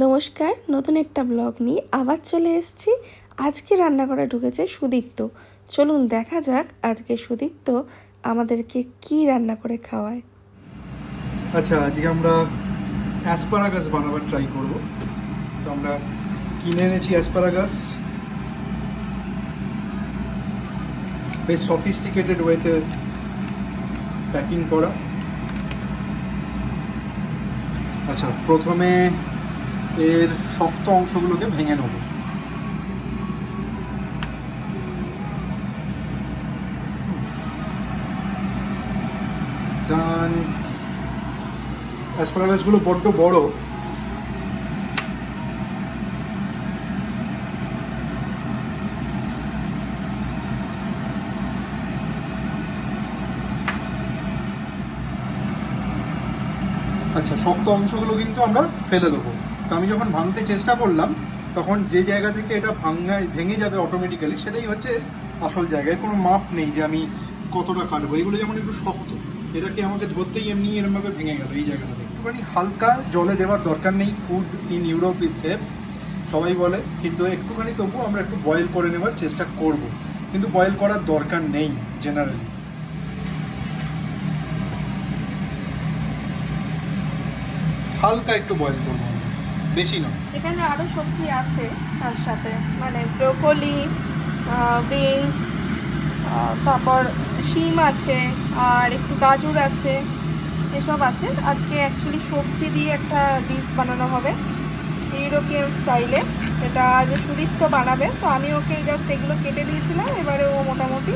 নমস্কার, নতুন একটা ব্লগ নিয়ে আবার চলে এসেছি। আজকে রান্না করে ঢুকেছে সুদীপ্ত। চলুন দেখা যাক আজকে সুদীপ্ত আমাদেরকে কি রান্না করে খাওয়ায়। আচ্ছা আজকে আমরা অ্যাসপারাগাস বানাবার ট্রাই করব। তো আমরা কিনে এনেছি অ্যাসপারাগাস বেশ সফিস্টিকেটেড ওয়েতে প্যাকিং করা। আচ্ছা প্রথমে এর শক্ত অংশগুলোকে ভেঙে নেব। ডান। অ্যাসপারাগাসগুলো বড্ড বড় আচ্ছা শক্ত অংশগুলো কিন্তু আমরা ফেলে দেবো। তো আমি যখন ভাঙতে চেষ্টা করলাম, তখন যে জায়গা থেকে এটা ভাঙা, ভেঙে যাবে অটোমেটিক্যালি সেটাই হচ্ছে আসল জায়গায় কোনো মাপ নেই যে আমি কতটা কাটবো। এগুলো যেমন একটু শক্ত এটাকে আমাকে ধরতেই এমনি এরমভাবে ভেঙে গেল এই জায়গাটাতে একটুখানি হালকা জলে দেওয়ার দরকার নেই। Food in Europe is safe সবাই বলে। কিন্তু একটুখানি তবু আমরা একটু বয়েল করে নেওয়ার চেষ্টা করব। কিন্তু বয়েল করার দরকার নেই জেনারেলি হালকা একটু বয়েল করব। বেশি নয় এখানে আরও সবজি আছে তার সাথে মানে ব্রোকলি বিনস তারপর শিম আছে আর একটু গাজর আছে এসব আছে। আজকে অ্যাকচুয়ালি সবজি দিয়ে একটা ডিশ বানানো হবে ইউরোপিয়ান স্টাইলে এটা আজ সুদীপ্ত বানাবে তো আমি ওকে জাস্ট এগুলো কেটে দিয়েছিলাম এবারে ও মোটামুটি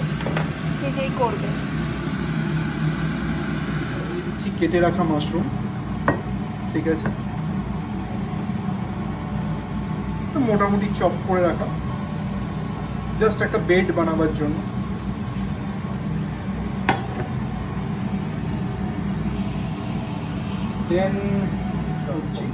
নিজেই করবে। কেটে রাখা মাশরুম ঠিক আছে? মোটামুটি চপ করে রাখা। জাস্ট একটা বেড বানাবার জন্য। দেন সবজি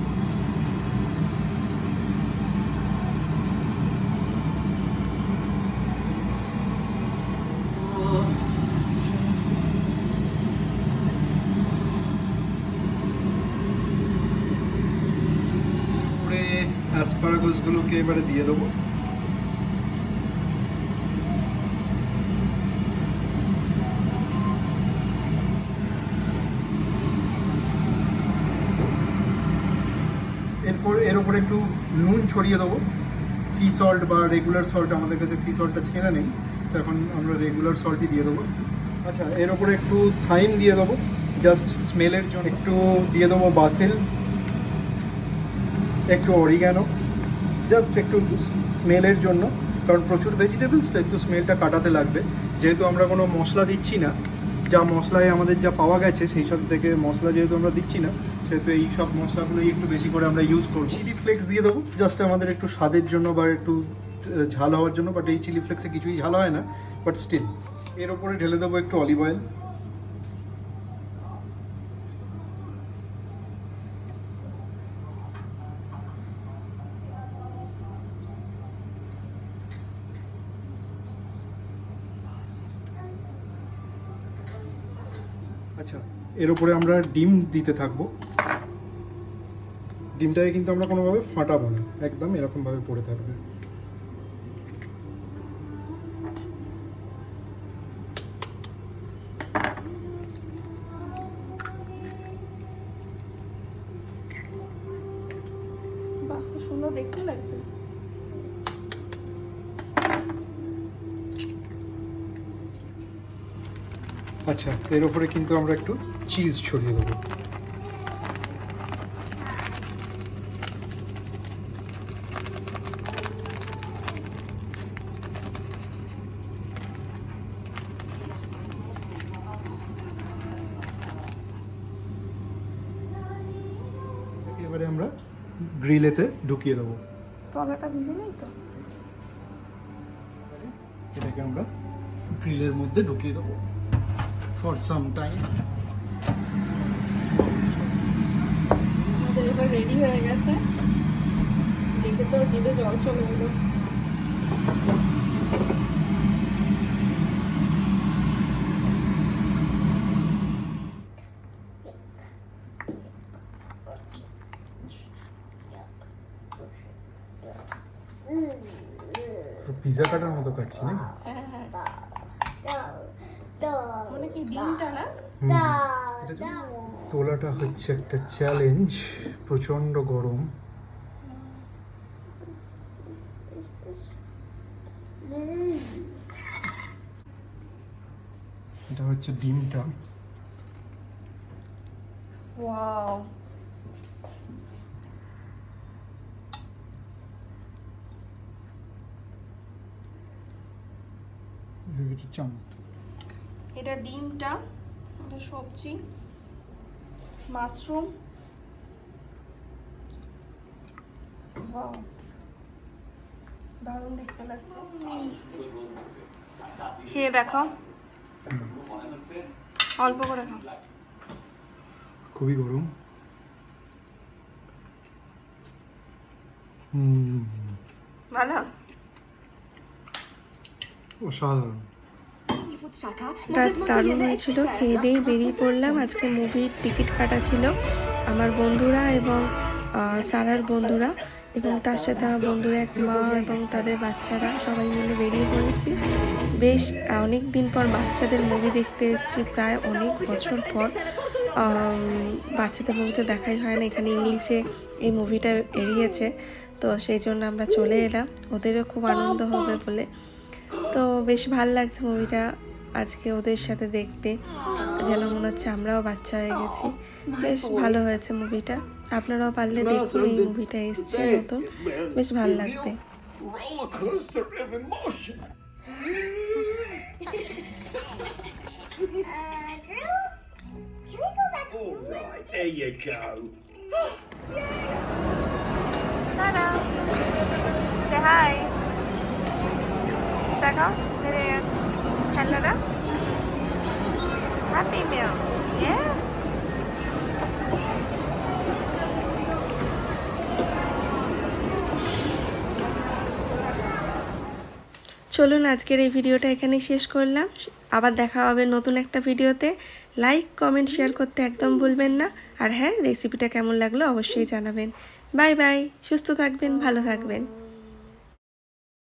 করে অ্যাসপারাগাসগুলোকে এবারে দিয়ে দেবো। এরপর এর উপরে একটু নুন ছড়িয়ে দেবো। সি সল্ট বা রেগুলার সল্ট আমাদের কাছে সি সল্টটা ছেড়ে নেই তো এখন আমরা রেগুলার সল্টই দিয়ে দেবো। আচ্ছা এর উপরে একটু থাইম দিয়ে দেবো জাস্ট স্মেলের জন্য। একটু দিয়ে দেবো বাসিল একটু অরিগ্যানো জাস্ট একটু স্মেলের জন্য, কারণ প্রচুর ভেজিটেবলস তো একটু স্মেলটা কাটাতে লাগবে। যেহেতু আমরা কোনো মশলা দিচ্ছি না, যা মশলায় আমাদের যা পাওয়া গেছে, সেই সব থেকে মশলা যেহেতু আমরা দিচ্ছি না, সেহেতু এই সব মশলাগুলোই একটু বেশি করে আমরা ইউজ করব চিলি ফ্লেক্স দিয়ে দেবো জাস্ট আমাদের একটু স্বাদের জন্য বা একটু ঝাল হওয়ার জন্য বাট এই চিলি ফ্লেক্সে কিছুই ঝাল হয় না বাট স্টিল এর ওপরে ঢেলে দেবো একটু অলিভ অয়েল আচ্ছা এর উপরে আমরা ডিম দিতে থাকব। ডিমটাকে কিন্তু আমরা কোনোভাবে ফাটাবো না, একদম এরকমভাবে পড়ে থাকবে। সুন্দর দেখতে লাগছে। আচ্ছা এর উপরে কিন্তু আমরা একটু চিজ ছড়িয়ে দেবো। এবারে আমরা গ্রিলেতে ঢুকিয়ে দেবো। তলাটা ভিজে নেই তো? এটাকে আমরা গ্রিলের মধ্যে ঢুকিয়ে দেবো। for some time. এবার রেডি হয়ে গেছে। দেখে তো জিভে জল চলে পিজা কাটার মতো কাটছি না ডিমটা না তোলাটা হচ্ছে একটা চ্যালেঞ্জ প্রচণ্ড গরম। এটা হচ্ছে ডিমটা। ওয়াও। চামচ এটা ডিমটা এটা সবজি মাশরুম। দারুণ দেখতে লাগছে। খেয়ে দেখো। অল্প করে খাও। খুবই গরম। ভালো? অসাধারণ। দারুণ হয়েছিল খেয়ে দিয়ে বেরিয়ে পড়লাম। আজকে মুভির টিকিট কাটা ছিল আমার বন্ধুরা এবং সারার বন্ধুরা এবং তার সাথে আমার বন্ধুরা এক মা এবং তাদের বাচ্চারা সবাই মিলে বেরিয়ে পড়েছি। বেশ অনেক দিন পর বাচ্চাদের মুভি দেখতে এসেছি প্রায় অনেক বছর পর। বাচ্চাদের মুভি তো দেখাই হয় না এখানে ইংলিশে এই মুভিটা এড়িয়েছে। তো সেই জন্য আমরা চলে এলাম। ওদেরও খুব আনন্দ হবে বলে। তো বেশ ভালো লাগছে মুভিটা আজকে ওদের সাথে দেখতে যেন মনে হচ্ছে আমরাও বাচ্চা হয়ে গেছি বেশ ভালো হয়েছে মুভিটা আপনারাও পারলে দেখুন এই মুভিটা এসছে নতুন বেশ ভালো লাগবে there you go. Tada! Say hi. দেখো মেরে হ্যাপি মিল Yeah. চলুন আজকের এই ভিডিওটা এখানে শেষ করলাম। আবার দেখা হবে নতুন একটা ভিডিওতে। লাইক কমেন্ট শেয়ার করতে একদম ভুলবেন না। আর হ্যাঁ রেসিপিটা কেমন লাগল অবশ্যই জানাবেন। বাই বাই সুস্থ থাকবেন, ভালো থাকবেন।